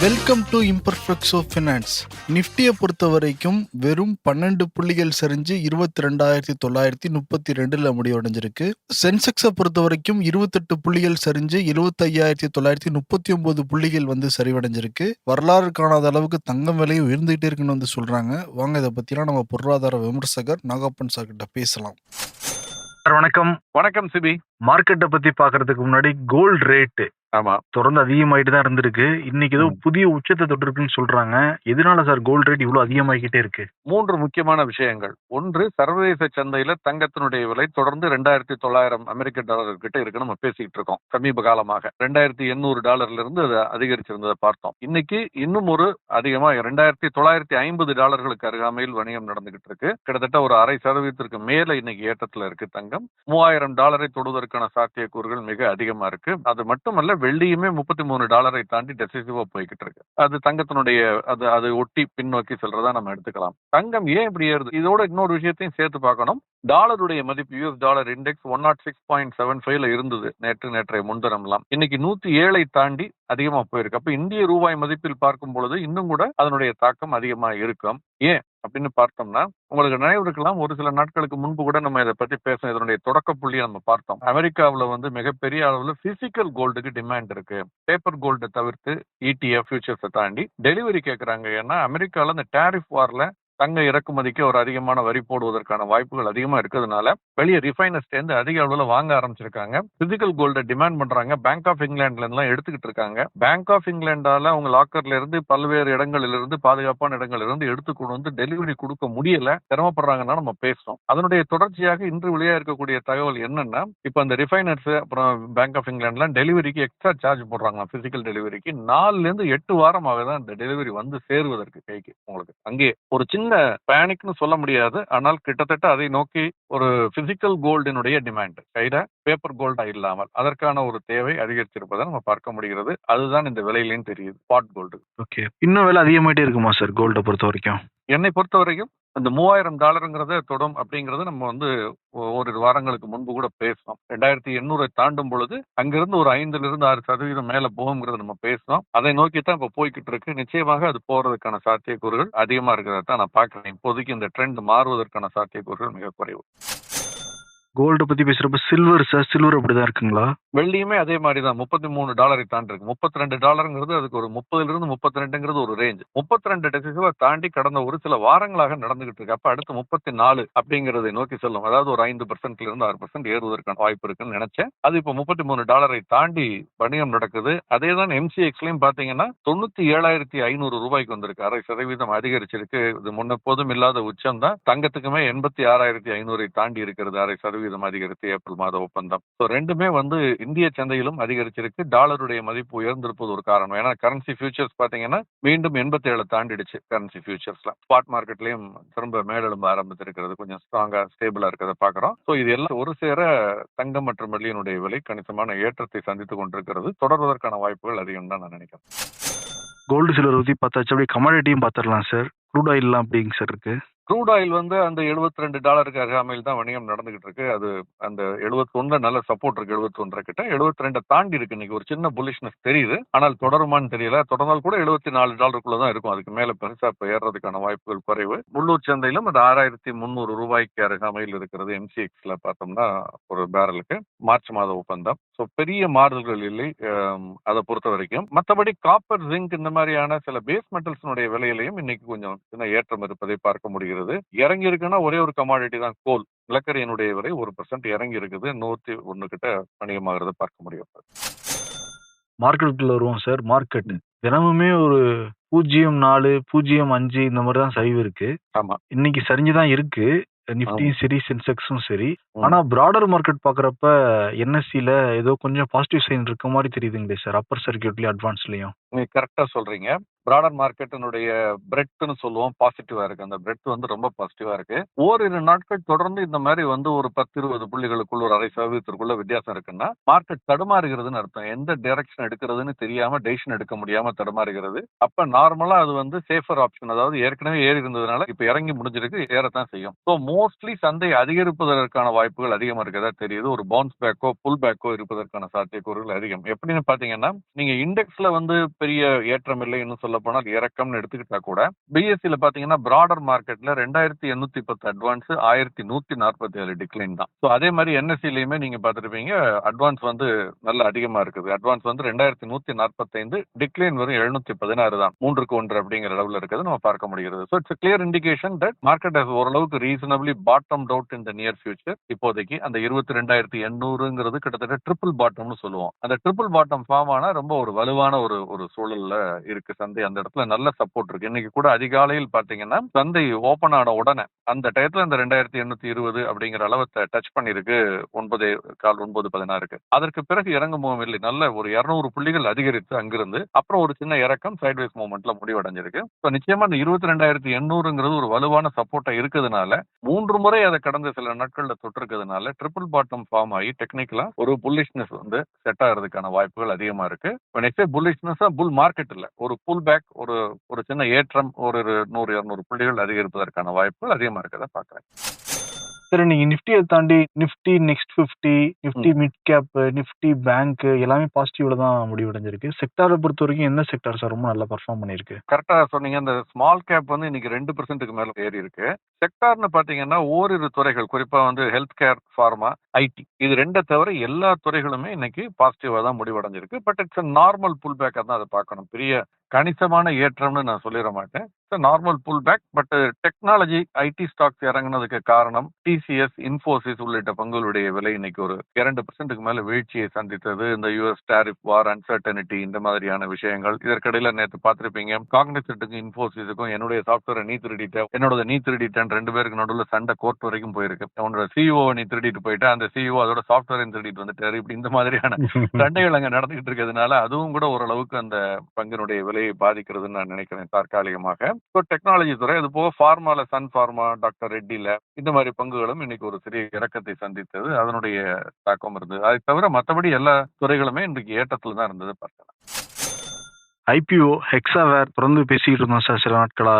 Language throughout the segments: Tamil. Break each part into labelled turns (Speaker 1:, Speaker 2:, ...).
Speaker 1: வெல்கம் டு இம்பர்ஃபெக்ட்ஸோ ஃபினான்ஸ் நிஃப்டியை பொறுத்த வரைக்கும் வெறும் பன்னெண்டு புள்ளிகள் சரிஞ்சு இருபத்தி ரெண்டாயிரத்தி தொள்ளாயிரத்தி முப்பத்தி ரெண்டுல முடிவடைஞ்சிருக்கு. சென்செக்ஸை பொறுத்த வரைக்கும் இருபத்தெட்டு புள்ளிகள் சரிஞ்சு இருபத்தையாயிரத்தி தொள்ளாயிரத்தி முப்பத்தி ஒன்பது புள்ளிகள் வந்து சரிவடைஞ்சிருக்கு. வரலாறு காணாத அளவுக்கு தங்கம் விலையும் உயர்ந்துகிட்டே இருக்குன்னு வந்து சொல்றாங்க. வாங்க இதை பத்திலாம் நம்ம பொருளாதார விமர்சகர் நாகப்பன் சார் கிட்ட பேசலாம்.
Speaker 2: சார் வணக்கம்.
Speaker 3: வணக்கம் சிபி.
Speaker 2: மார்க்கெட்டை பத்தி பாக்குறதுக்கு முன்னாடி கோல்ட் ரேட்டு
Speaker 3: ஆமா.
Speaker 2: தொடர்ந்து அதிகமாயிட்டு தான் இருந்திருக்கு. இன்னைக்கு ஏதோ
Speaker 3: ம்.
Speaker 2: புதிய உச்சத்தை தொட்டிருக்குன்னு சொல்றாங்க. எதனால சார் கோல்ட் ரேட் இவ்வளவு அதிகமாகிக்கிட்டே இருக்கு?
Speaker 3: மூன்று முக்கியமான விஷயங்கள். ஒன்று சர்வதேச சந்தையில தங்கத்தினுடைய விலை தொடர்ந்து ரெண்டாயிரத்தி தொள்ளாயிரம் அமெரிக்க டாலர் கிட்ட இருக்கு நம்ம பேசிக்கிட்டு இருக்கோம் சமீப காலமாக. ரெண்டாயிரத்தி எண்ணூறு டாலர்ல இருந்து அது அதிகரிச்சிருந்ததை பார்த்தோம். இன்னைக்கு இன்னும் ஒரு அதிகமா ரெண்டாயிரத்தி தொள்ளாயிரத்தி ஐம்பது டாலர்களுக்கு அருகாமையில் வணிகம் நடந்துகிட்டு இருக்கு. கிட்டத்தட்ட ஒரு அரை சதவீதத்திற்கு மேல இன்னைக்கு ஏற்றத்துல இருக்கு தங்கம். மூவாயிரம் டாலரை தொடுவதற்கான சாத்தியக்கூறுகள் மிக அதிகமா இருக்கு. அது மட்டுமல்ல வெள்ளியுமே முப்பத்தி மூணு டாலரை தாண்டி டெசிசிவா போய்கிட்டு இருக்கு. அது தங்கத்தினுடைய அது அது ஒட்டி பின்னோக்கி செல்றதா நம்ம எடுத்துக்கலாம். தங்கம் ஏன் இப்படி ஏறுது? இதோட இன்னொரு விஷயத்தையும் சேர்த்து பார்க்கணும். டாலருடைய மதிப்பு US dollar index one nought six point seven ஃபைவ்ல இருந்தது நேற்று நேற்றைய முன்தினம்லாம் இன்னைக்கு நூத்தி ஏழை தாண்டி அதிகமா போயிருக்கு. அப்ப இந்திய ரூபாய் மதிப்பில் பார்க்கும் பொழுது இன்னும் கூட அதனுடைய தாக்கம் அதிகமா இருக்கும். ஏன்? அப்படின்னு பார்த்தோம்னா உங்களுக்கு நினைவு இருக்கலாம் ஒரு சில நாட்களுக்கு முன்பு கூட நம்ம இதை பத்தி பேசணும் இதனுடைய தொடக்க புள்ளியை நம்ம பார்த்தோம். அமெரிக்காவில் வந்து மிகப்பெரிய அளவில் பிசிக்கல் கோல்டுக்கு டிமாண்ட் இருக்கு. பேப்பர் கோல்டை தவிர்த்து இடிஎஃப் ஃபியூச்சர்ஸை தாண்டி டெலிவரி கேட்கறாங்க ஏன்னா அமெரிக்காவில் அந்த டேரிஃப் வாரில் தங்க இறக்குமதிக்கு ஒரு அதிகமான வரி போடுவதற்கான வாய்ப்புகள் அதிகமா இருக்கிறதுனால வெளியே ரிஃபைனர்ஸ் சேர்ந்து அதிக அளவுல வாங்க ஆரம்பிச்சிருக்காங்க. பிசிக்கல் கோல்டை டிமாண்ட் பண்றாங்க. பேங்க் ஆஃப் இங்கிலாந்துல எல்லாம் எடுத்துக்கிட்டு இருக்காங்க. பேங்க் ஆஃப் இங்கிலாண்டால அவங்க லாக்கர்ல இருந்து பல்வேறு இடங்களில் இருந்து பாதுகாப்பான இடங்கள்ல இருந்து எடுத்து கொண்டு வந்து டெலிவரி கொடுக்க முடியல. சிரமப்படுறாங்கன்னா நம்ம பேசுறோம். அதனுடைய தொடர்ச்சியாக இன்று வெளியா இருக்கக்கூடிய தகவல் என்னன்னா இப்ப அந்த ரிஃபைனர்ஸ் அப்புறம் பேங்க் ஆஃப் இங்கிலாந்துலாம் டெலிவரிக்கு எக்ஸ்ட்ரா சார்ஜ் போடுறாங்க பிசிக்கல் டெலிவரிக்கு நாலுல இருந்து எட்டு வாரமாக தான் இந்த டெலிவரி வந்து சேருவதற்கு கைக்கு உங்களுக்கு. அங்கே ஒரு சின்ன பேனிக்னு சொல்ல முடியாது. ஆனால் கிட்டத்தட்ட அதை நோக்கி ஒரு பிசிக்கல் கோல்டினுடைய டிமாண்ட் கையில பேப்பர் கோல்டா இல்லாமல் அதற்கான ஒரு தேவை அதிகரித்திருப்பதை நம்ம பார்க்க முடிகிறது. அதுதான் இந்த விலையிலையும் தெரியுது ஸ்பாட் கோல்டு
Speaker 2: ஓகே இன்னும் விலை அதிகமாயிட்டே இருக்குமா சார் கோல்டை பொறுத்த வரைக்கும்
Speaker 3: என்னை பொறுத்த வரைக்கும் இந்த மூவாயிரம் டாலருங்கிறத தொடும் அப்படிங்கிறது நம்ம வந்து ஓரிரு வாரங்களுக்கு முன்பு கூட பேசணும் ரெண்டாயிரத்தி எண்ணூறை தாண்டும் பொழுது அங்கிருந்து ஒரு ஐந்துல இருந்து ஆறு சதவீதம் மேல போகுங்கிறத நம்ம பேசணும் அதை நோக்கி தான் இப்ப போய்கிட்டு இருக்கு. நிச்சயமாக அது போறதுக்கான சாத்தியக்கூறுகள் அதிகமா இருக்கிறத தான் நான் பாக்குறேன் இப்போதைக்கு இந்த ட்ரெண்ட் மாறுவதற்கான சாத்தியக்கூறுகள் மிக குறைவு.
Speaker 2: கோல்டு பத்தி பேசுறப்ப சில்வர் சார் சில்வர் அப்படிதான் இருக்குங்களா?
Speaker 3: வெள்ளியுமே அதே மாதிரி தான் முப்பத்தி மூணு டாலரை தாண்டி இருக்கு முப்பத்தி ரெண்டு டாலருங்கிறது அதுக்கு ஒரு முப்பதுல இருந்து முப்பத்தி ரெண்டுங்கிறது ஒரு ரேஞ்ச் முப்பத்தி ரெண்டு டெசிசிவா தாண்டி கடந்த ஒரு சில வாரங்களாக நடந்துகிட்டு இருக்கு. அப்ப அடுத்து முப்பத்தி நாலு அப்படிங்கறதை நோக்கி செல்லும். அதாவது ஒரு ஐந்து பர்சன்ட்ல இருந்து ஆறு பர்சன்ட் ஏறுவதற்கான வாய்ப்பு இருக்குன்னு நினைச்சேன். அது இப்போ முப்பத்தி மூணு டாலரை தாண்டி வணிகம் நடக்குது. அதே தான் எம்சிஎக்ஸ்லயும் பாத்தீங்கன்னா தொண்ணூத்தி ஏழாயிரத்தி ஐநூறு ரூபாய்க்கு வந்திருக்கு. அரை சதவீதம் அதிகரிச்சிருக்கு. இது முன்னெப்போதும் இல்லாத உச்சம் தான். தங்கத்துக்குமே எண்பத்தி ஆறாயிரத்தி ஐநூறை தாண்டி இருக்கிறது. அரை சதவீதம் அதிகரித்து ஏப்ரல் மாத ஒப்பந்தம். ஸோ ரெண்டுமே வந்து இந்திய சந்தையிலும் அதிகரிச்சிருக்கு. டாலருடைய மதிப்பு உயர்ந்திருப்பது ஒரு காரணம். ஏன்னா கரன்சி ஃபியூச்சர்ஸ் பாத்தீங்கன்னா மீண்டும் எண்பத்தி ஏழு தாண்டிடுச்சு கரன்சி ஃபியூச்சர்ஸ்ல ஸ்பாட் மார்க்கெட்லயும் திரும்ப மேலெழும்ப ஆரம்பித்திருக்கிறது. கொஞ்சம் ஸ்ட்ராங்கா ஸ்டேபிளா இருக்கிறத பாக்குறோம் ஸோ இது எல்லாம் ஒரு சேர தங்கம் மற்றும் வெள்ளியினுடைய விலை கணிசமான ஏற்றத்தை சந்தித்துக் கொண்டிருக்கிறது. தொடர்வதற்கான வாய்ப்புகள் அதிகம் தான் நான் நினைக்கிறேன்.
Speaker 2: கோல்டு சிலர் ஊற்றி பார்த்தாச்சு அப்படியே கமாடிட்டியும் பார்த்துடலாம் சார் க்ரூட் ஆயிலெலாம் அப்படிங்க சார் இருக்கு?
Speaker 3: க்ரூட் ஆயில் வந்து அந்த 72 ரெண்டு டாலருக்கு அருகாமையில் தான் வணிகம் நடந்துகிட்டு இருக்கு. அது அந்த 71 நல்ல சப்போர்ட் இருக்கு 71 கிட்ட. 72 ரெண்டை தாண்டி இருக்கு. இன்னைக்கு ஒரு சின்ன புலிஷ்னஸ் தெரியுது. ஆனால் தொடருமான்னு தெரியல. தொடர்ந்தால் கூட 74 நாலு டாலருக்குள்ள தான் இருக்கும். அதுக்கு மேல பெருசா இப்ப ஏறதுக்கான வாய்ப்புகள் குறைவு. உள்ளூர் சந்தையிலும் அது ஆறாயிரத்தி முந்நூறு ரூபாய்க்கு அருகாமையில் இருக்கிறது. எம்சிஎக்ஸ்ல பார்த்தோம்னா ஒரு பேரலுக்கு. மார்ச் மாத ஒப்பந்தம். ஸோ பெரிய மாறுதல்கள் இல்லை. அதை பொறுத்த வரைக்கும். மற்றபடி காப்பர் ஜிங்க் இந்த மாதிரியான சில பேஸ் மெட்டல்ஸினுடைய விலையிலையும் இன்னைக்கு கொஞ்சம் சின்ன ஏற்றம் இருப்பதை பார்க்க முடிகிறது. இறங்கி இருக்குன்னா ஒரே ஒரு கமாடிட்டி தான். கோல் நிலக்கரியினுடைய விலை ஒரு பர்சன்ட் இறங்கி இருக்குது நூத்தி ஒண்ணு கிட்ட வணிகமாகிறத பார்க்க முடியும்.
Speaker 2: மார்க்கெட்டுக்குள்ள வருவோம் சார் மார்க்கெட் தினமுமே ஒரு பூஜ்ஜியம் நாலு பூஜ்ஜியம் அஞ்சு இந்த மாதிரி தான் சரிவு இருக்கு.
Speaker 3: ஆமா.
Speaker 2: இன்னைக்கு சரிஞ்சுதான் இருக்கு. நிஃப்டியும் சரி சென்செக்ஸும் சரி. ஆனா பிராடர் மார்க்கெட் பாக்குறப்ப என்எஸ்சில ஏதோ கொஞ்சம் பாசிட்டிவ் சைன் இருக்க மாதிரி தெரியுதுங்களே சார் அப்பர் சர்க்கியூட்லயும் அட்வான்ஸ்லயும்
Speaker 3: நீங்க கரெக்டா சொல்றீங்க. பிராடர் மார்க்கெட்டினுடைய பிரெட்னு சொல்லுவோம். பாசிட்டிவா இருக்கு. அந்த பிரெட் வந்து ரொம்ப பாசிட்டிவா இருக்கு. ஓரிரு நாட்கள் தொடர்ந்து இந்த மாதிரி வந்து ஒரு பத்து இருபது புள்ளிகளுக்குள்ள ஒரு அரை சதவீதத்திற்குள்ள வித்தியாசம் இருக்குன்னா மார்க்கெட் தடுமாறுகிறதுன்னு அர்த்தம். எந்த டைரக்ஷன் எடுக்கிறதுன்னு தெரியாம டெசிஷன் எடுக்க முடியாம தடுமாறுகிறது. அப்ப நார்மலா அது வந்து சேஃபர் ஆப்ஷன் அதாவது ஏற்கனவே ஏறி இருந்ததுனால இப்ப இறங்கி முடிஞ்சிருக்கு ஏறத்தான் செய்யும். ஸோ மோஸ்ட்லி சந்தை அதிகரிப்பதற்கான வாய்ப்புகள் அதிகமா இருக்கதா தெரியுது. ஒரு பவுன்ஸ் பேக்கோ புல் பேக்கோ இருப்பதற்கான சாத்தியக்கூறுகள் அதிகம். எப்படின்னு பாத்தீங்கன்னா நீங்க இண்டெக்ஸ்ல வந்து பெரிய ஏற்றம் இல்லைன்னு சொல்ல சொல்ல போனால் இறக்கம்னு எடுத்துக்கிட்டா கூட பிஎஸ்சியில் பார்த்தீங்கன்னா பிராடர் மார்க்கெட்ல ரெண்டாயிரத்தி எண்ணூத்தி பத்து அட்வான்ஸ் ஆயிரத்தி நூத்தி நாற்பத்தி ஏழு டிக்ளைன் தான். ஸோ அதே மாதிரி என்எஸ்சிலையுமே நீங்க பார்த்துருப்பீங்க அட்வான்ஸ் வந்து நல்ல அதிகமா இருக்குது. அட்வான்ஸ் வந்து ரெண்டாயிரத்தி நூத்தி நாற்பத்தைந்து டிக்ளைன் வரும் எழுநூத்தி பதினாறு தான். மூன்றுக்கு ஒன்று அப்படிங்கிற அளவில் இருக்கிறது நம்ம பார்க்க முடிகிறது. So it's clear indication that market ஓரளவுக்கு reasonably bottomed out in the near future இப்போதைக்கு அந்த இருபத்தி ரெண்டாயிரத்தி எண்ணூறுங்கிறது கிட்டத்தட்ட ட்ரிபிள் பாட்டம்னு சொல்லுவோம். அந்த ட்ரிபிள் பாட்டம் ஃபார்ம் ஆனா ரொம்ப ஒரு வலுவான ஒரு ஒரு சூழல்ல இருக்கு சந்தை அந்த இடத்துல நல்ல சப்போர்ட் இருக்கு. இன்னைக்கு கூட அதிகாலையில் பாத்தீங்கன்னா சந்தை ஓபன் ஆன உடனே அந்த டயத்துல இந்த ரெண்டாயிரத்தி எண்ணூத்தி இருபது அப்படிங்கிற அளவை டச் பண்ணிருக்கு ஒன்பது கால் ஒன்பது பதினாறுக்கு. அதற்கு பிறகு இறங்கும் இல்லை. நல்ல ஒரு இருநூறு புள்ளிகள் அதிகரித்து அங்கிருந்து அப்புறம் ஒரு சின்ன இறக்கம் சைட்வேஸ் மூவ்மெண்ட்ல முடிவடைஞ்சிருக்கு. ஸோ நிச்சயமா இந்த இருபத்தி ரெண்டாயிரத்தி எண்ணூறுங்கிறது ஒரு வலுவான சப்போர்ட்டா இருக்கிறதுனால மூன்று முறை அதை கடந்த சில நாட்கள்ல தொட்டிருக்கிறதுனால ட்ரிபிள் பாட்டம் ஃபார்ம் ஆகி டெக்னிக்கலா ஒரு புல்லிஷ்னஸ் வந்து செட் ஆகிறதுக்கான வாய்ப்புகள் அதிகமா இருக்கு. நெக்ஸ்ட் புல் மார்க்கெட் இல்ல ஒரு புல் பேக் ஒரு ஒரு சின்ன ஏற்றம் ஒரு நூறு இருநூறு புள்ளிகள் அதிகரிப்பதற்கான வாய்ப்புகள் அதிகமா இருக்கதை பாக்குறேன்
Speaker 2: சரி நீங்க நிஃப்டியை தாண்டி Nifty next fifty Nifty mid cap Nifty bank எல்லாமே பாசிட்டிவ்ல தான் முடிவடைஞ்சிருக்கு. செக்டாரை பொறுத்த வரைக்கும் எந்த செக்டார் சார் ரொம்ப நல்லா பர்ஃபார்ம் பண்ணியிருக்கு?
Speaker 3: கரெக்டா சொன்னீங்க. அந்த ஸ்மால் கேப் வந்து இன்னைக்கு ரெண்டு பர்சன்ட்டுக்கு மேல ஏறி இருக்கு. செக்டார்னு பாத்தீங்கன்னா ஓரிரு துறைகள் குறிப்பா வந்து ஹெல்த் கேர் ஃபார்மா ஐடி இது ரெண்டை தவிர எல்லா துறைகளுமே இன்னைக்கு பாசிட்டிவா தான் முடிவடைஞ்சிருக்கு. பட் இட்ஸ் நார்மல் புல் பேக்கா தான் அதை பார்க்கணும். பெரிய கணிசமான ஏற்றம்னு நான் சொல்லிட மாட்டேன். Normal pull back but technology IT stocks இறங்குனதுக்கு காரணம் டிசிஎஸ் இன்ஃபோசிஸ் உள்ளிட்ட பங்குகளுடைய விலை இன்னைக்கு ஒரு இரண்டு பர்சன்ட்டுக்கு மேல வீழ்ச்சியை சந்தித்தது. இந்த யூஎஸ் டாரிஃப் வார் அன்சர்டனிட்டி இந்த மாதிரியான விஷயங்கள். இதற்கிடையில நேற்று பார்த்திருப்பீங்க காங்கிரஸுக்கும் இன்ஃபோசிஸுக்கும் என்னுடைய சாஃப்ட்வேரை நீ திருடிட்ட. என்னோட நீ திருடிட்டேன். ரெண்டு பேருக்கு நடுவில் சண்டை கோர்ட் வரைக்கும் போயிருக்கு. உன்னோட சிஇஓ நீ திருடிட்டு போயிட்டு. அந்த சிஇஓ அதோட சாஃப்ட்வேரையும் திருடிட்டு வந்துட்டாரு. இப்படி இந்த மாதிரியான சண்டைகள் அங்க நடந்துகிட்டு இருக்கிறதுனால அதுவும் கூட ஓரளவுக்கு அந்த பங்கினுடைய விலையை பாதிக்கிறதுன்னு நான் நினைக்கிறேன் தற்காலிகமாக. இப்போ டெக்னாலஜி துறை அது போக ஃபார்மால சன் ஃபார்மா டாக்டர் ரெட்டில இந்த மாதிரி பங்குகளும் இன்னைக்கு ஒரு சிறிய இறக்கத்தை சந்தித்தது. அதனுடைய தாக்கம் இருந்தது. அதை தவிர மற்றபடி எல்லா துறைகளுமே இன்றைக்கு ஏற்றத்துல தான் இருந்தது பார்க்கலாம்.
Speaker 2: ஐபிஓ ஹெக்ஸாவேர் தொடர்ந்து பேசிக்கிட்டு இருந்தோம் சார் சில நாட்களா.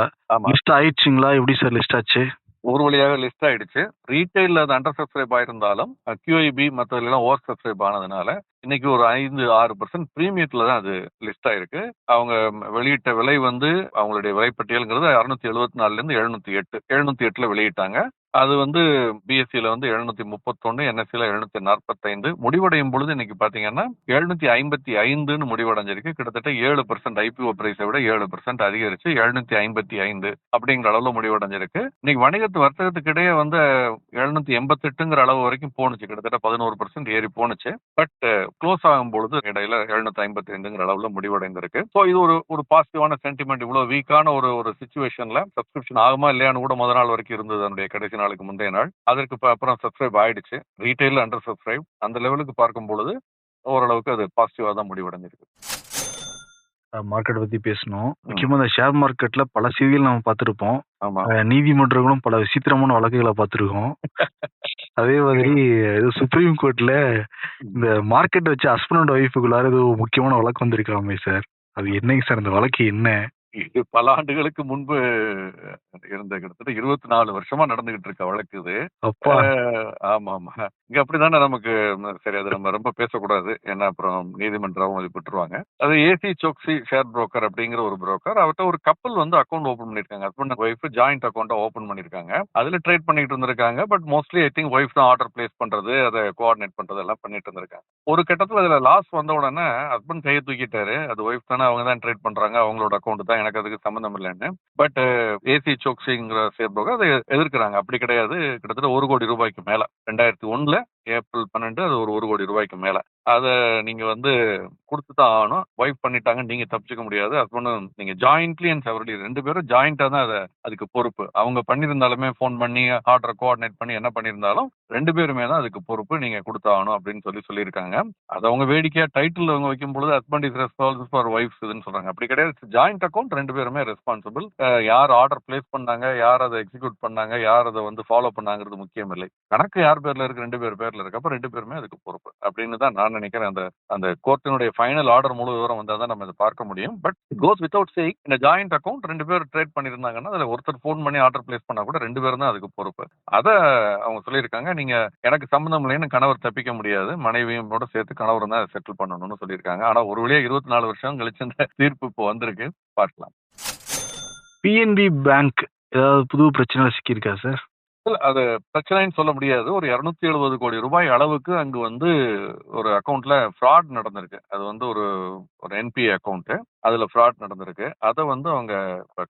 Speaker 2: லிஸ்ட் ஆயிடுச்சுங்களா? எப்படி சார் லிஸ்ட் ஆச்சு?
Speaker 3: ஒரு வழியாக லிஸ்ட் ஆயிடுச்சு. ரீட்டைல அது அண்டர் சப்ஸ்கிரைப் ஆயிருந்தாலும் கியூஐபி மற்றதுலாம் ஓவர் சப்ஸ்கிரைப் ஆனதுனால இன்னைக்கு ஒரு ஐந்து ஆறு பர்சன்ட் ப்ரீமியத்தில் தான் அது லிஸ்ட் ஆயிருக்கு. அவங்க வெளியிட்ட விலை வந்து அவங்களுடைய விலைப்பட்டியல்ங்கிறது அறுநூத்தி எழுபத்தி நாலுல இருந்து எழுநூத்தி எட்டு எழுநூத்தி எட்டுல வெளியிட்டாங்க. அது வந்து பிஎஸ்சியில் வந்து எழுநூத்தி முப்பத்தொன்னு என்எஸ்சியில் எழுநூத்தி நாற்பத்தைந்து. முடிவடையும் பொழுது இன்னைக்கு பார்த்தீங்கன்னா எழுநூத்தி ஐம்பத்தி ஐந்துன்னு முடிவடைஞ்சிருக்கு. கிட்டத்தட்ட ஏழு பர்சன்ட் ஐபிஓ பிரைஸை விட ஏழு பர்சன்ட் அதிகரிச்சு எழுநூத்தி ஐம்பத்தி ஐந்து அப்படிங்கிற அளவுல முடிவடைஞ்சிருக்கு. இன்னைக்கு வணிகத்து வர்த்தகத்துக்கு இடையே வந்து எழுநூத்தி எண்பத்தெட்டுங்கிற அளவு வரைக்கும் போணுச்சு. கிட்டத்தட்ட பதினோரு பர்சன்ட் ஏறி போணுச்சு. பட் க்ளோஸ் ஆகும் பொழுது இடையில எழுநூத்தி ஐம்பத்தி ஐந்துங்கிற அளவுல முடிவடைந்திருக்கு. ஸோ இது ஒரு ஒரு பாசிட்டிவான சென்டிமெண்ட் இவ்வளவு வீக்கான ஒரு ஒரு சுச்சுவேஷன்ல சப்ஸ்கிரிப்ஷன் ஆகுமா இல்லையான்னு கூட முத நாள் வரைக்கும் இருந்தது. அதனுடைய கடைசி நாளுக்கு முந்தைய நாள். அதற்கு அப்புறம் சப்ஸ்கிரைப் ஆயிடுச்சு. ரீட்டைல் அண்டர் சப்ஸ்கிரைப் அந்த லெவலுக்கு பார்க்கும் பொழுது ஓரளவுக்கு அது பாசிட்டிவா தான் முடிவடைஞ்சிருக்கு.
Speaker 2: மார்க்கெட் பத்தி பேசணும். முக்கியமா இந்த ஷேர் மார்க்கெட்ல பல செய்திகள் நம்ம பார்த்திருப்போம். நீதிமன்றங்களும் பல விசித்திரமான வழக்குகளை பார்த்திருக்கோம். அதே மாதிரி சுப்ரீம் கோர்ட்ல இந்த மார்க்கெட் வச்சு ஹஸ்பண்ட் அண்ட் ஒய்ஃபுக்குள்ளார ஏதோ முக்கியமான வழக்கு வந்திருக்காமே சார் அது என்னங்க சார் அந்த வழக்கு என்ன?
Speaker 3: இது பல ஆண்டுகளுக்கு முன்பு இருந்த கிட்டத்தட்ட இருபத்தி நாலு வருஷமா நடந்துகிட்டு இருக்க வழக்கு இது. ஆமா ஆமா இங்க அப்படிதானே நமக்கு சரி அது நம்ம ரொம்ப பேசக்கூடாது. ஏன்னா அப்புறம் நீதிமன்றம் அது பெற்றுருவாங்க அது ஏசி சோக்சி ஷேர் புரோக்கர் அப்படிங்கிற ஒரு புரோக்கர் அவர்கிட்ட ஒரு கப்பல் வந்து அக்கௌண்ட் ஓபன் பண்ணிருக்காங்க ஹஸ்பண்ட் அண்ட் ஒய்ஃப் ஜாயிண்ட் அக்கௌண்ட்டை ஓபன் பண்ணிருக்காங்க அதுல ட்ரேட் பண்ணிட்டு இருந்திருக்காங்க. But mostly I think wife தான் ஆர்டர் பிளேஸ் பண்றது அதை கோஆர்டினேட் பண்றது எல்லாம் பண்ணிட்டு இருந்திருக்காங்க. ஒரு கட்டத்துல அதுல லாஸ் வந்த உடனே ஹஸ்பண்ட் கையை தூக்கிட்டாரு. அது ஒய்ஃப் தானே அவங்க தான் ட்ரேட் பண்றாங்க. அவங்களோட அக்கௌண்ட் தான். எனக்கு அதுக்கு சம்மந்தம் இல்லைன்னு. பட் ஏசி சோக்சிங்கிற ஷேர் புரோக்கர் அதை எதிர்க்கிறாங்க. அப்படி கிடையாது. கிட்டத்தட்ட ஒரு கோடி ரூபாய்க்கு மேல. ரெண்டாயிரத்தி ஒன்றில் ஏப்ரல் பன்னெண்டு அது ஒரு ஒரு கோடி ரூபாய்க்கு மேல. அதை நீங்க வந்து கொடுத்து தான் ஆகணும். ஒய்ஃப் பண்ணிட்டாங்க. நீங்க தப்பிச்சுக்க முடியாது. ஹஸ்பண்டும் நீங்க ஜாயிண்ட்லி அண்ட் செவரலி ரெண்டு பேரும் ஜாயிண்டா தான் அதை அதுக்கு பொறுப்பு. அவங்க பண்ணியிருந்தாலுமே ஃபோன் பண்ணி ஆர்டரை கோஆர்டினேட் பண்ணி என்ன பண்ணியிருந்தாலும் ரெண்டு பேருமே தான் அதுக்கு பொறுப்பு. நீங்க கொடுத்தாகணும் அப்படின்னு சொல்லி சொல்லியிருக்காங்க. அது அவங்க வேடிக்கையா டைட்டில் அவங்க வைக்கும் பொழுது husband is responsible for wife இதுன்னு சொல்றாங்க. அப்படி கிடையாது. ஜாயிண்ட் அக்கௌண்ட் ரெண்டு பேருமே ரெஸ்பான்சிபிள் யார் ஆர்டர் பிளேஸ் பண்ணாங்க யார் அதை எக்ஸிக்யூட் பண்ணாங்க யார் அதை வந்து ஃபாலோ பண்ணாங்கிறது முக்கியம் இல்லை கணக்கு யார் பேர்ல இருக்கு? ரெண்டு பேர் பேர்ல இருக்கு. அப்ப ரெண்டு பேருமே அதுக்கு பொறுப்பு அப்படின்னு தான் நான் வரும்னு நினைக்கிறேன். அந்த அந்த கோர்ட்டினுடைய ஃபைனல் ஆர்டர் முழு விவரம் வந்தால் தான் நம்ம இதை பார்க்க முடியும். பட் கோஸ் வித்வுட் சே இந்த ஜாயிண்ட் அக்கௌண்ட் ரெண்டு பேர் ட்ரேட் பண்ணியிருந்தாங்கன்னா அதில் ஒருத்தர் ஃபோன் பண்ணி ஆர்டர் பிளேஸ் பண்ணா கூட ரெண்டு பேரும் தான் அதுக்கு பொறுப்பு. அதை அவங்க சொல்லியிருக்காங்க. நீங்க எனக்கு சம்மந்தம் இல்லைன்னு கணவர் தப்பிக்க முடியாது. மனைவியும் கூட சேர்த்து கணவர் தான் செட்டில் பண்ணணும்னு சொல்லியிருக்காங்க. ஆனா ஒரு வழியா இருபத்தி நாலு வருஷம் கழிச்சு இந்த தீர்ப்பு இப்போ வந்திருக்கு. பார்க்கலாம்.
Speaker 2: பிஎன்பி பேங்க் ஏதாவது புது பிரச்சனை சிக்கியிருக்கா சார்
Speaker 3: அது பிரச்சனைன்னு சொல்ல முடியாது. ஒரு இருநூத்தி எழுபது கோடி ரூபாய் அளவுக்கு அங்கு வந்து ஒரு அக்கௌண்ட்ல ஃப்ராட் நடந்திருக்கு. அது வந்து ஒரு ஒரு என்பிஏ அக்கௌண்ட்டு அதுல ஃப்ராட் நடந்திருக்கு. அதை வந்து அவங்க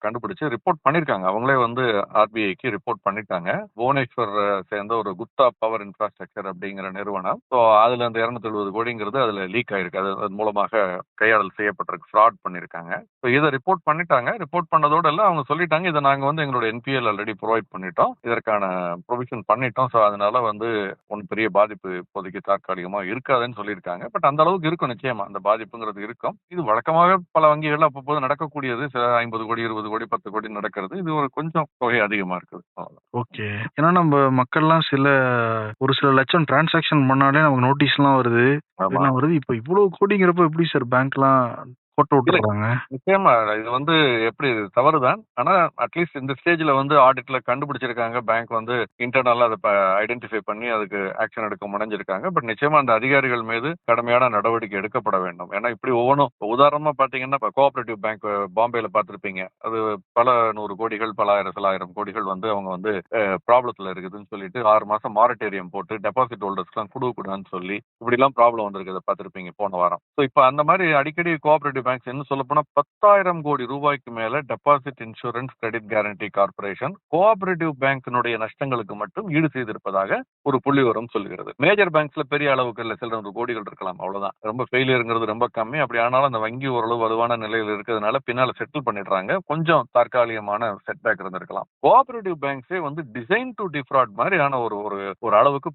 Speaker 3: கண்டுபிடிச்சு ரிப்போர்ட் பண்ணிருக்காங்க. அவங்களே வந்து ஆர்பிஐக்கு ரிப்போர்ட் பண்ணிட்டாங்க. புவனேஸ்வர் சேர்ந்த ஒரு குப்தா பவர் இன்ஃப்ராஸ்ட்ரக்சர் அப்படிங்கிற நிறுவனம். ஸோ அதுல அந்த இருநூத்தி எழுபது கோடிங்கிறது அதுல லீக் ஆயிருக்கு. அது அதன் மூலமாக கையாடல் செய்யப்பட்டிருக்கு. ஃப்ராட் பண்ணிருக்காங்க. ஸோ இதை ரிப்போர்ட் பண்ணிட்டாங்க. ரிப்போர்ட் பண்ணதோட எல்லாம் அவங்க சொல்லிட்டாங்க இதை நாங்க வந்து எங்களோட என்பிஎல் ஆல்ரெடி ப்ரொவைட் பண்ணிட்டோம். இதற்கான ப்ரொவிஷன் பண்ணிட்டோம். ஸோ அதனால வந்து ஒன்றும் பெரிய பாதிப்பு இப்போதைக்கு தற்காலிகமாக இருக்காதுன்னு சொல்லியிருக்காங்க. பட் அந்த அளவுக்கு இருக்கும் நிச்சயமா. அந்த பாதிப்புங்கிறது இருக்கும். இது வழக்கமாக பல வங்கிகள் அப்பப்போது நடக்கக்கூடியது. சில ஐம்பது கோடி இருபது கோடி பத்து கோடி நடக்கிறது. இது ஒரு கொஞ்சம் தொகை அதிகமா இருக்குது.
Speaker 2: ஓகே. ஏன்னா நம்ம மக்கள்லாம் சில ஒரு சில லட்சம் டிரான்சாக்ஷன் பண்ணாலே நமக்கு வருது.
Speaker 3: ஆமா.
Speaker 2: எல்லாம் வருது? இப்போ இவ்வளவு கோடிங்கிறப்ப எப்படி சார் பேங்க்லாம் போட்டு விட்டுறாங்க
Speaker 3: நிச்சயமா. இது வந்து எப்படி தவறுதான். ஆனா அட்லீஸ்ட் இந்த ஸ்டேஜ்ல வந்து ஆடிட்ல கண்டுபிடிச்சிருக்காங்க. பேங்க் வந்து இன்டர்னலா அதை ஐடென்டிஃபை பண்ணி அதுக்கு ஆக்ஷன் எடுக்க முனைஞ்சிருக்காங்க. பட் நிச்சயமா அந்த அதிகாரிகள் மீது கடுமையான நடவடிக்கை எடுக்கப்பட வேண்டும். ஏன்னா இப்படி ஒவ்வொன்றும் இப்ப உதாரணமா பாத்தீங்கன்னா இப்போ கோஆபரேட்டிவ் பேங்க் பாம்பேல பார்த்திருப்பீங்க அது பல நூறு கோடிகள் பல ஆயிரம் சில ஆயிரம் கோடிகள் வந்து அவங்க வந்து ப்ராப்ளத்துல இருக்குதுன்னு சொல்லிட்டு ஆறு மாசம் மாரட்டேரியம் போட்டு டெபாசிட் ஹோல்டர்ஸ்லாம் கொடுக்கூடாதுன்னு சொல்லி இப்படி எல்லாம் ப்ராப்ளம் வந்திருக்குது பார்த்திருப்பீங்க போன வாரம். ஸோ இப்போ அந்த மாதிரி அடிக்கடி கோஆபரேட்டிவ் பேங்க்ஸ் என்ன சொல்ல போனா பத்தாயிரம் கோடி ரூபாய்க்கு மேல deposit insurance credit guarantee corporation cooperative பேங்கினுடைய நஷ்டங்களுக்கு மட்டும் ஈடு செய்திருப்பதாக ஒரு புள்ளி விவரம் மேஜர் பேங்க்ஸ்ல பெரிய அளவுக்கு இல்ல சில நூறு கோடிகள் இருக்கலாம் அவ்வளவுதான். ரொம்ப ஃபெயிலியருங்கிறது ரொம்ப கம்மி. அப்படி ஆனாலும் அந்த வங்கி ஓரளவு வலுவான நிலையில் இருக்கிறதுனால பின்னால செட்டில் பண்ணிடுறாங்க. கொஞ்சம் தற்காலிகமான செட்பேக் இருந்திருக்கலாம். கோஆபரேட்டிவ் பேங்க்ஸே வந்து டிசைன் டு டிஃப்ராட் மாதிரியான ஒரு ஒரு ஒரு அளவுக்கு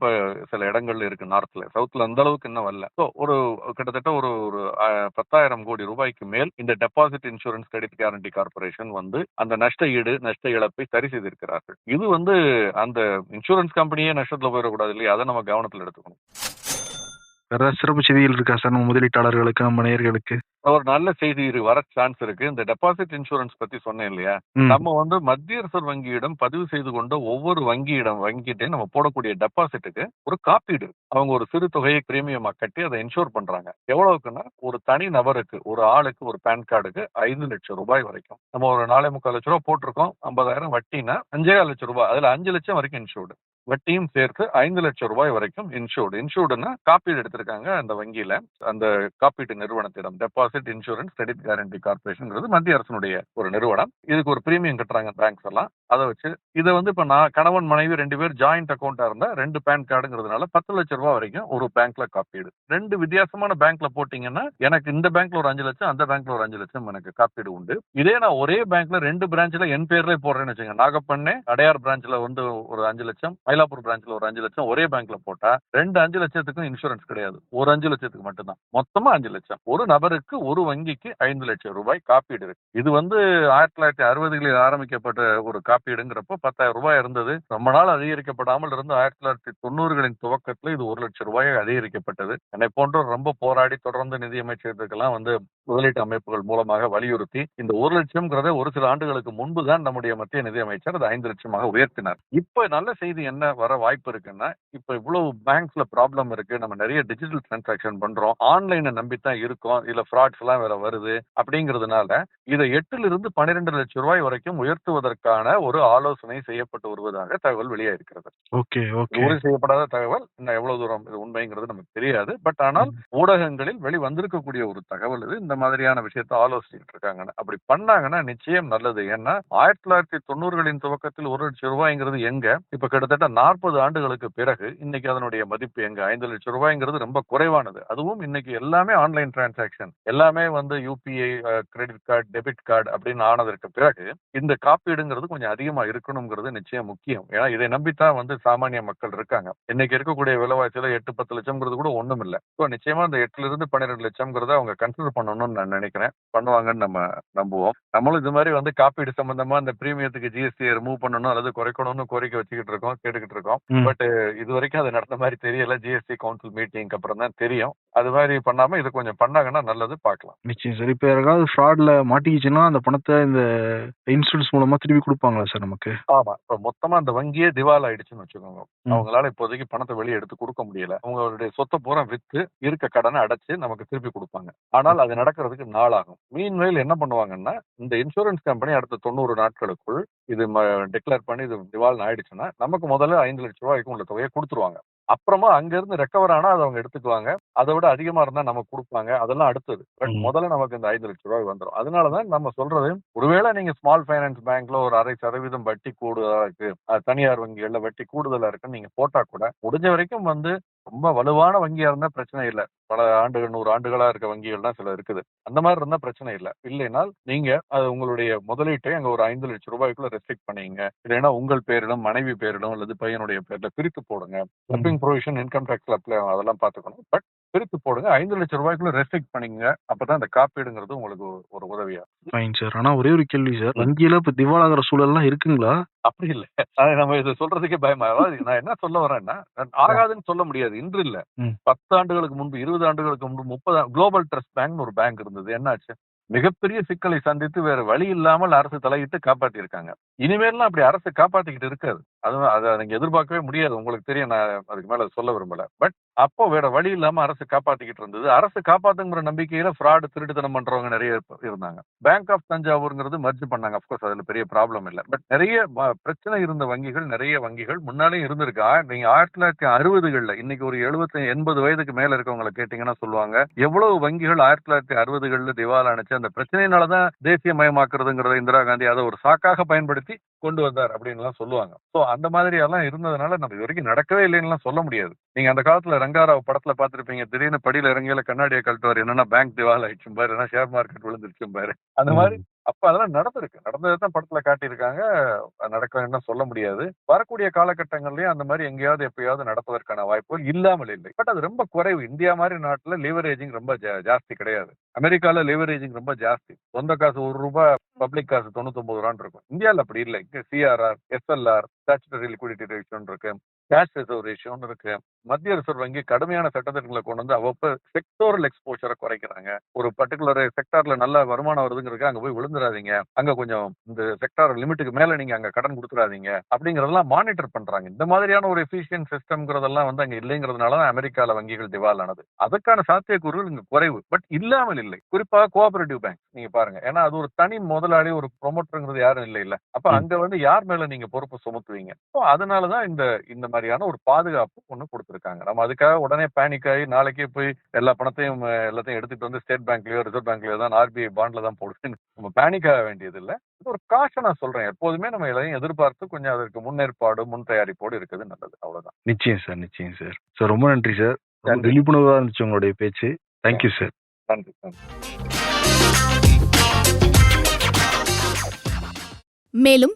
Speaker 3: சில இடங்கள்ல இருக்கு நார்த்ல சவுத்ல அந்த அளவுக்கு இன்னும் வரல. ஒரு கிட்டத்தட்ட ஒரு ஒரு பத்தாயிரம் கோடி ரூபாய் ரூபாய்க்கு மேல் இந்த deposit insurance credit guarantee corporation வந்து அந்த நஷ்ட ஈடு நஷ்ட இழப்பை சரி செய்திருக்கிறார்கள். இது வந்து அந்த இன்சூரன்ஸ் கம்பெனியே நஷ்டத்துல போயிடக்கூடாது இல்லையா? அதை நம்ம கவனத்தில் எடுத்துக்கணும்.
Speaker 2: சிறப்பு செய்திகள் இருக்கா சார் நம்ம முதலீட்டாளர்களுக்கு நம்ம நேயர்களுக்கு?
Speaker 3: ஒரு நல்ல செய்தி வர சான்ஸ் இருக்கு. இந்த டெபாசிட் இன்சூரன்ஸ் பத்தி சொன்னேன் இல்லையா. நம்ம வந்து மத்திய ரிசர்வ் வங்கியிடம் பதிவு செய்து கொண்ட ஒவ்வொரு வங்கியிடம் வங்கிட்டே நம்ம போடக்கூடிய டெபாசிட்டுக்கு ஒரு காப்பீடு அவங்க ஒரு சிறு தொகையை பிரீமியமா கட்டி அதை இன்சூர் பண்றாங்க. எவ்வளவுக்குன்னா ஒரு தனி நபருக்கு ஒரு ஆளுக்கு ஒரு பேன் கார்டுக்கு ஐந்து லட்சம் ரூபாய் வரைக்கும். நம்ம ஒரு நாலே முக்கால் லட்ச ரூபாய் போட்டிருக்கோம். ஐம்பதாயிரம் வட்டினா அஞ்சே லட்சம் ரூபாய். அதுல அஞ்சு லட்சம் வரைக்கும் இன்சூர்டு வட்டியும் சேர்த்து ஐந்து லட்சம் ரூபாய் வரைக்கும் இன்சூர்டு இன்சூர்டுன்னா காப்பீடு எடுத்திருக்காங்க அந்த வங்கியில. அந்த காப்பீட்டு நிறுவனத்திடம். டெபாசிட் இன்சூரன்ஸ் கிரெடிட் கேரண்டி கார்பரேஷன்ங்கிறது மத்திய அரசனுடைய ஒரு நிறுவனம். இதுக்கு ஒரு பிரீமியம் கட்டுறாங்க பேங்க்ஸ் எல்லாம். அதை வச்சு இதை வந்து இப்ப நான் கணவன் மனைவி ரெண்டு பேர் ஜாயிண்ட் அக்கௌண்டா இருந்தா ரெண்டு பேன் கார்டுங்கிறதுனால பத்து லட்சம் ரூபாய் வரைக்கும் ஒரு பேங்க்ல காப்பீடு. ரெண்டு வித்தியாசமான பேங்க்ல போட்டீங்கன்னா எனக்கு இந்த பேங்க்ல ஒரு அஞ்சு லட்சம் அந்த பேங்க்ல ஒரு அஞ்சு லட்சம் எனக்கு காப்பீடு உண்டு. இதே நான் ஒரே பேங்க்ல ரெண்டு பிரான்ச்ல என் பேர்ல போடுறேன்னு வச்சுங்க நாகப்பண்ணே அடையார் பிரான்ச்ல வந்து ஒரு அஞ்சு லட்சம் மயிலாப்பூர் பிரான்ச்ல ஒரு அஞ்சு லட்சம் ஒரே பேங்க்ல போட்டா ரெண்டு அஞ்சு லட்சத்துக்கும் இன்சூரன்ஸ் கிடையாது. ஒரு அஞ்சு லட்சத்துக்கு மட்டும்தான். மொத்தமா அஞ்சு லட்சம். ஒரு நபருக்கு ஒரு வங்கிக்கு ஐந்து லட்சம் ரூபாய் காப்பீடு இருக்கு. இது வந்து ஆயிரத்தி தொள்ளாயிரத்தி அறுபதுகளில் ஆரம்பிக்கப்பட்ட ஒரு காப்பீடுங்கிறப்ப பத்தாயிரம் ரூபாய் இருந்தது. ரொம்ப நாள் அதிகரிக்கப்படாமல் இருந்து ஆயிரத்தி தொள்ளாயிரத்தி தொண்ணூறுகளின் துவக்கத்துல இது ஒரு லட்சம் ரூபாய் அதிகரிக்கப்பட்டது. என்னை போன்ற ரொம்ப போராடி தொடர்ந்து நிதியமைச்சர்களுக்கெல்லாம் வந்து முதலீட்டு அமைப்புகள் மூலமாக வலியுறுத்தி இந்த ஒரு லட்சம்ங்கிறத ஒரு சில ஆண்டுகளுக்கு முன்பு தான் நம்முடைய மத்திய நிதியமைச்சர் அது ஐந்து லட்சமாக உயர்த்தினார். இப்ப நல்ல செய்தி என்ன வர வாய்ப்பு இருக்குன்னா இப்ப இவ்வளவு பேங்க்ஸ்ல ப்ராப்ளம் இருக்கு. நம்ம நிறைய டிஜிட்டல் டிரான்சாக்ஷன் பண்றோம். ஆன்லைனை நம்பித்தான் இருக்கோம். இதுல ஃப்ராட்ஸ் எல்லாம் வேற வருது அப்படிங்கிறதுனால இதை எட்டுல இருந்து பன்னிரெண்டு லட்சம் ரூபாய் வரைக்கும் உயர்த்துவதற்கான ஒரு ஆலோசனை செய்யப்பட்டு வருவதாக தகவல் வெளியாயிருக்கிறது.
Speaker 2: Okay okay.
Speaker 3: உறுதி செய்யப்படாத தகவல். இன்னும் எவ்வளவு தூரம் இது உண்மைங்கிறது நமக்கு தெரியாது. பட் ஆனால் ஊடகங்களில் வெளி வந்திருக்கக்கூடிய ஒரு தகவல் இது. இந்த மாதிரியான விஷயத்தை ஆலோசிச்சுட்டு இருக்காங்க. அப்படி பண்ணாங்கன்னா நிச்சயம் நல்லது. ஏன்னா ஆயிரத்தி தொள்ளாயிரத்தி தொண்ணூறுகளின் துவக்கத்தில் ஒரு லட்சம் ரூபாய்ங்கிறது எங்க? இப்ப கிட்டத்தட்ட நாற்பது ஆண்டுகளுக்கு பிறகு இன்னைக்கு அதனுடைய மதிப்பு எங்க ஐந்து லட்சம் ரூபாய்ங்கிறது ரொம்ப குறைவானது. அதுவும் இன்னைக்கு எல்லாமே ஆன்லைன் டிரான்சாக்ஷன் எல்லாமே வந்து UPI credit card debit card அப்படின்னு ஆனதற்கு பிறகு இந்த காப்பீடுங்கிறது கொஞ்சம் அதிகமா இருக்கணுங்கிறது நிச்சயம் முக்கியம். ஏன்னா இதை நம்பித்தான் வந்து சாமானிய மக்கள் இருக்காங்க. இன்னைக்கு இருக்கக்கூடிய விலைவாசியில எட்டு பத்து லட்சம்ங்கிறது கூட ஒண்ணும் இல்லை. ஸோ நிச்சயமா இந்த எட்டுல இருந்து பன்னிரெண்டு லட்சம்ங்கிறத அவங்க கன்சிடர் பண்ணணும்னு நான் நினைக்கிறேன். பண்ணுவாங்கன்னு நம்ம நம்புவோம். நம்மளும் இது மாதிரி வந்து காப்பீடு சம்பந்தமா அந்த பிரீமியத்துக்கு ஜிஎஸ்டியை ரிமூவ் பண்ணணும் அல்லது குறைக்கணும்னு கோரிக்கை வச்சுக்கிட்டு இருக்கோம். கேட்டுக்கிட்டு இருக்கோம். பட் இது வரைக்கும் அது நடந்த மாதிரி தெரியல. ஜிஎஸ்டி கவுன்சில் மீட்டிங்க்கு அப்புறம் தான் தெரியும். அது மாதிரி பண்ணாம இது கொஞ்சம் பண்ணாங்கன்னா நல்லது பார்க்கலாம்.
Speaker 2: நிச்சயம் சார். இப்போ யாராவது ஃப்ராட்ல மாட்டிக்கிச்சுன்னா அந்த பணத்தை இந்த இன்சூரன்ஸ் மூலமா திருப்பி கொடுப்பாங்களா சார் நமக்கு?
Speaker 3: ஆமா. இப்ப மொத்தமா அந்த வங்கியே திவால் ஆயிடுச்சுன்னு வச்சுக்கோங்க. அவங்களால இப்போதைக்கு பணத்தை வெளியே எடுத்து கொடுக்க முடியல. அவங்களுடைய சொத்தை பூரா வித்து இருக்க கடனை அடைச்சு நமக்கு திருப்பி கொடுப்பாங்க. ஆனால் அது நடக்கிறதுக்கு நாள் ஆகும் மீன்வேல் என்ன பண்ணுவாங்கன்னா இந்த இன்சூரன்ஸ் கம்பெனி அடுத்த தொண்ணூறு நாட்களுக்குள் இது டிக்ளேர் பண்ணி இது திவால் ஆயிடுச்சுன்னா நமக்கு முதல்ல ஐந்து லட்சம் ரூபாய்க்கு உள்ள தொகையை கொடுத்துருவாங்க. அப்புறமா அங்க இருந்து ரெக்கவர் ஆனா அதை அவங்க எடுத்துக்குவாங்க. அதை விட அதிகமா இருந்தா நமக்கு கொடுப்பாங்க. அதெல்லாம் அடுத்தது. பட். முதல்ல நமக்கு இந்த ஐந்து லட்சம் ரூபாய் வந்துடும் அதனாலதான் நம்ம சொல்றது ஒருவேளை நீங்க ஸ்மால் ஃபைனான்ஸ் பேங்க்ல ஒரு அரை சதவீதம் வட்டி கூடுதலா இருக்கு. தனியார் வங்கிகள்ல வட்டி கூடுதலா இருக்குன்னு நீங்க போட்டா கூட முடிஞ்ச வரைக்கும் வந்து ரொம்ப வலுவான வங்கியா இருந்தா பிரச்சனை இல்லை. பல ஆண்டுகள் நூறு ஆண்டுகளா இருக்க வங்கிகள்லாம் சில இருக்குது. அந்த மாதிரி இருந்தா பிரச்சனை இல்லை. இல்லைனால் நீங்க அது உங்களுடைய முதலீட்டை அங்க ஒரு ஐந்து லட்சம் ரூபாய்க்குள்ள ரெஸ்ட்ரிக்ட் பண்ணீங்க. இல்லைன்னா உங்கள் பேரிலும் மனைவி பேரிலும் அல்லது பையனுடைய பேர்ல பிரித்து போடுங்க. கிளப்பிங் ப்ரொவிஷன் இன்கம் டேக்ஸ்ல அப்ளை ஆகும் அதெல்லாம் பார்த்துக்கணும். பட் பிரித்து போடுங்க. ஐந்து லட்சம் ரூபாய்க்குள்ள ரெஸ்ட்ரிக்ட் பண்ணீங்க அப்பதான் இந்த காப்பீடுங்கிறது உங்களுக்கு ஒரு உதவியா
Speaker 2: ஃபைன் சார் ஆனா ஒரே ஒரு கேள்வி சார் வங்கியில இப்ப திவாலாகிற சூழல்லாம் இருக்குங்களா?
Speaker 3: அப்படி இல்ல. அது நம்ம இதை சொல்றதுக்கே பயமா. அதாவது நான் என்ன சொல்ல வரேன்னா ஆகாதுன்னு சொல்ல முடியாது. இன்று இல்ல. பத்து ஆண்டுகளுக்கு முன்பு இருபது ஆண்டுகளுக்கு முன்பு முப்பது குளோபல் ட்ரஸ்ட் பேங்க் ஒரு பேங்க் இருந்தது. என்னாச்சு? மிகப்பெரிய சிக்கலை சந்தித்து வேற வழி இல்லாமல் அரசு தலையிட்டு காப்பாத்தி இருக்காங்க இனிமேலாம் அப்படி அரசு காப்பாத்திக்கிட்டு இருக்காது. அது அதை நீங்க எதிர்பார்க்கவே முடியாது. உங்களுக்கு தெரியும் நான் அதுக்கு மேல சொல்ல விரும்பல. பட் அப்போ வேற வழி இல்லாம அரசு காப்பாத்திக்கிட்டு இருந்தது. அரசு காப்பாத்துங்கிற நம்பிக்கையில ஃப்ராடு திருட்டுத்தனம் பண்றவங்க நிறைய இருந்தாங்க. பேங்க் ஆஃப் தஞ்சாவூர்ங்கிறது மர்ஜ் பண்ணாங்க. அப்கோர்ஸ் அதுல பெரிய ப்ராப்ளம் இல்ல. பட் நிறைய பிரச்சனை இருந்த வங்கிகள் நிறைய வங்கிகள் முன்னாலே இருந்திருக்கு. நீங்க ஆயிரத்தி தொள்ளாயிரத்தி அறுபதுகள்ல இன்னைக்கு ஒரு எழுபத்தி எண்பது வயதுக்கு மேல இருக்கவங்களை கேட்டீங்கன்னா சொல்லுவாங்க எவ்வளவு வங்கிகள் ஆயிரத்தி தொள்ளாயிரத்தி அறுபதுகள்ல திவால் அணைச்சு அந்த பிரச்சனையினாலதான் தேசியமயமாக்குறதுங்கிறத இந்திரா காந்தி அதை ஒரு சாக்காக பயன்படுத்தி கொண்டு வந்தார் அப்படின்னு எல்லாம் சொல்லுவாங்க. சோ அந்த மாதிரி எல்லாம் இருந்ததுனால நம்ம இது வரைக்கும் நடக்கவே இல்லைன்னு சொல்ல முடியாது. நீங்க அந்த காலத்துல ரங்காராவ் படத்துல பாத்திருப்பீங்க திடீர்னு படியில இறங்கியில கண்ணாடியை கழட்டுவார். என்னன்னா பேங்க் திவால் ஆயிடுச்சும் பாரு. என்ன ஷேர் மார்க்கெட் விழுந்துருச்சும் பாரு. அந்த மாதிரி அப்ப அதெல்லாம் நடந்திருக்கு. நடந்ததுதான் படத்துல காட்டியிருக்காங்க. அது நடக்கலன்னு சொல்ல முடியாது. வரக்கூடிய காலகட்டங்கள்லயும் அந்த மாதிரி எங்கேயாவது எப்பயாவது நடப்பதற்கான வாய்ப்புகள் இல்லாமல் இல்லை. பட் அது ரொம்ப குறைவு. இந்தியா மாதிரி நாட்டுல லிவரேஜிங் ரொம்ப ஜாஸ்தி கிடையாது. அமெரிக்கால லிவரேஜிங் ரொம்ப ஜாஸ்தி. சொந்த காசு ஒரு ரூபாய் பப்ளிக் காசு தொண்ணூத்தொன்பது ரூபான்னு இருக்கும். இந்தியால அப்படி இல்லை. இங்க சிஆர்ஆர் எஸ்எல்ஆர் ஸ்டாச்சுட்டரி லிக்விடிட்டி ரேஷியோன்னு இருக்கு. கேஷ் ரிசர்வ் ரேஷியோன்னு இருக்கு. மத்திய ரிசர்வ் வங்கி கடுமையான சட்டத்திட்டங்களை கொண்டு வந்து அவ்வப்ப செக்டோரல் எக்ஸ்போஷரை குறைக்கிறாங்க. ஒரு பர்டிகுலர் செக்டார்ல நல்ல வருமானம் வருதுங்கிறதுக்கு அங்க போய் விழுந்துடாதீங்க அங்க கொஞ்சம் இந்த செக்டார் லிமிட்டுக்கு மேல நீங்க அங்க கடன் கொடுத்துடாதீங்க அப்படிங்கறதெல்லாம் மானிட்டர் பண்றாங்க. இந்த மாதிரியான ஒரு எஃபிஷியன்ட் சிஸ்டம்ங்கிறதெல்லாம் வந்து அங்க இல்லைங்கிறதுனால தான் அமெரிக்கால வங்கிகள் திவால் ஆனது அதுக்கான சாத்தியக்கூறுகள் இங்க குறைவு. பட் இல்லாமல் இல்லை. குறிப்பாக கோஆபரேட்டிவ் பேங்க் நீங்க பாருங்க. ஏன்னா அது ஒரு தனி முதலாளி ஒரு ப்ரொமோட்டருங்கிறது யாரும் இல்லை இல்ல அப்ப. அங்க வந்து யார் மேல நீங்க பொறுப்பு சுமத்துவீங்க? அதனாலதான் இந்த இந்த மாதிரியான ஒரு பாதுகாப்பு ஒண்ணு கொடுத்திருக்காங்க. நம்ம அதுக்காக உடனே பேனிக் ஆகி நாளைக்கே போய் எல்லா பணத்தையும் எல்லாத்தையும் எடுத்துட்டு வந்து ஸ்டேட் பேங்க்லயோ ரிசர்வ் பேங்க்லயோ தான் ஆர்பிஐ பாண்ட்ல தான் போடுவேன் நம்ம பேனிக் ஆக வேண்டியது இல்ல. இது ஒரு காஷனா சொல்றேன். எப்போதுமே நம்ம எதையும் எதிர்பார்த்து கொஞ்சம் அதற்கு முன்னேற்பாடு முன் தயாரிப்போடு இருக்குது நல்லது. அவ்வளவுதான்.
Speaker 2: நிச்சயம் சார் நிச்சயம் சார். சார் ரொம்ப நன்றி சார். ரொம்ப
Speaker 3: நன்றி.
Speaker 2: விழிப்புணர்வா இருந்துச்சு உங்களுடைய பேச்சு. தேங்க்யூ சார்
Speaker 3: நன்றி நன்றி.
Speaker 4: மேலும்